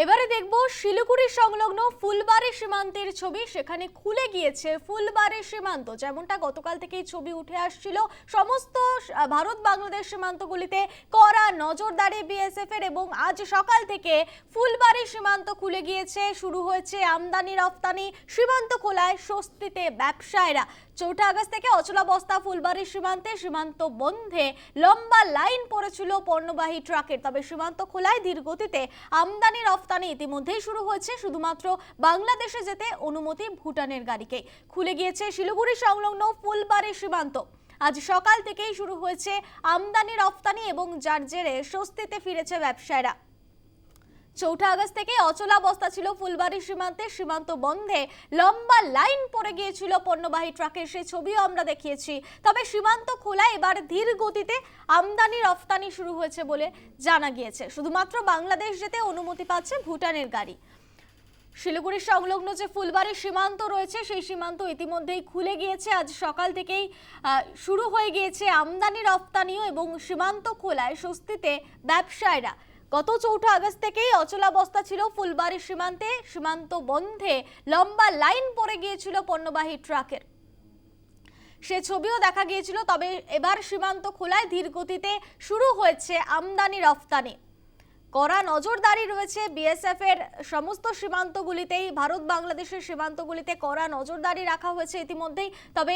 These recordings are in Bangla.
এবারে দেখব শিলিগুড়ি সংলগ্ন ফুলবাড়ি সীমান্তের ছবি। সেখানে খুলে গিয়েছে ফুলবাড়ি সীমান্ত। যেমনটা গতকাল থেকেই ছবি উঠে আসছিল। সমস্ত ভারত বাংলাদেশ সীমান্তগুলিতে কড়া নজরদারি বিএসএফ এর এবং আজ সকাল থেকে ফুলবাড়ি সীমান্ত খুলে গিয়েছে। শুরু হয়েছে আমদানি রফতানি, সীমান্ত খোলায় স্বস্তিতে ব্যবসায়ীরা। চৌঠা আগস্ট থেকে অচলাবস্থা ফুলবাড়ি সীমান্তে। সীমান্ত বন্ধে লম্বা লাইন পড়েছিল পণ্যবাহী ট্রাকের। তবে সীমান্ত খোলায় ধীর গতিতে আমদানি রফতানি ইতিমধ্যেই শুরু হয়েছে। শুধুমাত্র বাংলাদেশে যেতে অনুমতি ভুটানের গাড়িকে। খুলে গিয়েছে শিলিগুড়ি সংলগ্ন ফুলবাড়ি সীমান্ত। আজ সকাল থেকেই শুরু হয়েছে আমদানি রফতানি এবং যার জেরে স্বস্তিতে ফিরেছে ব্যবসায়ীরা। চৌঠা আগস্ট থেকে অচলাবস্থা ছিল ফুলবাড়ি সীমান্তে। সীমান্ত বন্ধে লম্বা লাইন পড়ে গিয়েছিল পণ্যবাহী ট্রাকের সেই ছবিও আমরা দেখিয়েছি। তবে সীমান্ত খোলা এবার ধীর গতিতে আমদানি রফতানি শুরু হয়েছে বলে জানা গিয়েছে। শুধুমাত্র বাংলাদেশ যেতে অনুমতি পাচ্ছে ভুটানের গাড়ি। শিলিগুড়ি সংলগ্ন যে ফুলবাড়ি সীমান্ত রয়েছে, সেই সীমান্ত ইতিমধ্যেই খুলে গিয়েছে। আজ সকাল থেকেই শুরু হয়ে গিয়েছে আমদানি রফতানিও এবং সীমান্ত খোলায় স্বস্তিতে ব্যবসায়ীরা। গত চৌঠা আগস্ট থেকেই অচলাবস্থা ছিল ফুলবাড়ি সীমান্তে। সীমান্ত বন্ধে লম্বা লাইন পড়ে গিয়েছিল পণ্যবাহী ট্রাকের। সে ছবিও দেখা গিয়েছিল, তবে এবার সীমান্ত খোলায় ধীর গতিতে শুরু হয়েছে আমদানি রফতানি। কড়া নজরদারি রয়েছে বিএসএফ এর সমস্ত সীমান্তগুলিতেই। ভারত বাংলাদেশের সীমান্তগুলিতে কড়া নজরদারি রাখা হয়েছে ইতিমধ্যেই। তবে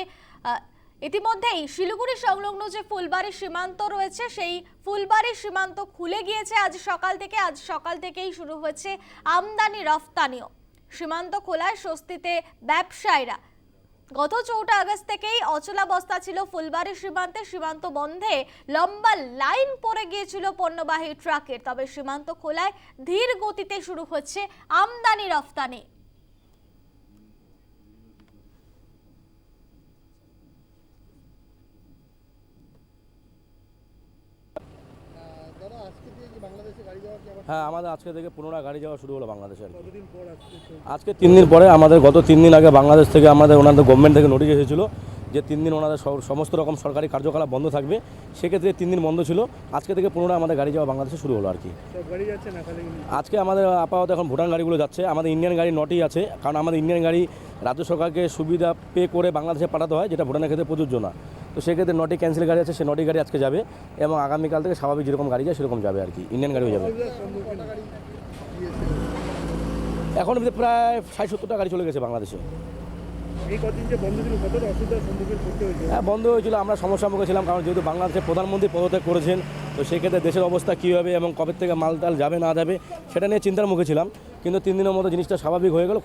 ইতিমধ্যেই শিলিগুড়ি সংলগ্ন যে ফুলবাড়ি সীমান্ত রয়েছে, সেই ফুলবাড়ি সীমান্ত খুলে গিয়েছে। আজ সকাল থেকে, আজ সকাল থেকেই শুরু হয়েছে আমদানি রফতানিও। সীমান্ত খোলায় স্বস্তিতে ব্যবসায়ীরা। গত চৌঠা আগস্ট থেকেই অচলাবস্থা ছিল ফুলবাড়ি সীমান্তে। সীমান্ত বন্ধে লম্বা লাইন পড়ে গিয়েছিল পণ্যবাহী ট্রাকের। তবে সীমান্ত খোলায় ধীর গতিতে শুরু হচ্ছে আমদানি রফতানি দাদা আজকে দিয়ে কি বাংলাদেশে গাড়ি যাওয়া কি আবার হ্যাঁ আমাদের আজকে থেকে পুনরায় গাড়ি যাওয়া শুরু হলো বাংলাদেশে আর কি। কতদিন পর আজকে তিন দিন পরে আমাদের গত তিন দিন আগে বাংলাদেশ থেকে আমাদের ওনাদের গভর্নমেন্ট থেকে নোটিশ এসেছিল যে তিন দিন ওনাদের সমস্ত রকম সরকারি কার্যকলাপ বন্ধ থাকবে। সেক্ষেত্রে তিন দিন বন্ধ ছিল। আজকে থেকে পুনরায় আমাদের গাড়ি যাওয়া বাংলাদেশে শুরু হলো আর কি। আজকে আমাদের আপাতত এখন ভুটান গাড়িগুলো যাচ্ছে। আমাদের ইন্ডিয়ান গাড়ি নটি আছে। কারণ আমাদের ইন্ডিয়ান গাড়ি রাজ্য সরকারকে সুবিধা পে করে বাংলাদেশে পাঠাতে হয় যেটা ভুটানের ক্ষেত্রে প্রযোজ্য না। তো সেক্ষেত্রে নটি ক্যান্সেল গাড়ি আছে সে নটি গাড়ি আজকে যাবে এবং আগামীকাল থেকে স্বাভাবিক যেরকম গাড়ি যায় সেরকম যাবে আর কি ইন্ডিয়ান গাড়িও যাবে। এখন প্রায় ষাট সত্তরটা গাড়ি চলে গেছে বাংলাদেশে। হ্যাঁ বন্ধ হয়েছিল আমরা সমস্যার মুখে ছিলাম কারণ যেহেতু বাংলাদেশের প্রধানমন্ত্রী পদত্যাগ করেছেন তো সেক্ষেত্রে দেশের অবস্থা কী হবে এবং কবে থেকে মাল টাল যাবে না যাবে সেটা নিয়ে চিন্তার মুখে ছিলাম। কিন্তু তিন দিনের মতো জিনিসটা স্বাভাবিক হয়ে গেল খুব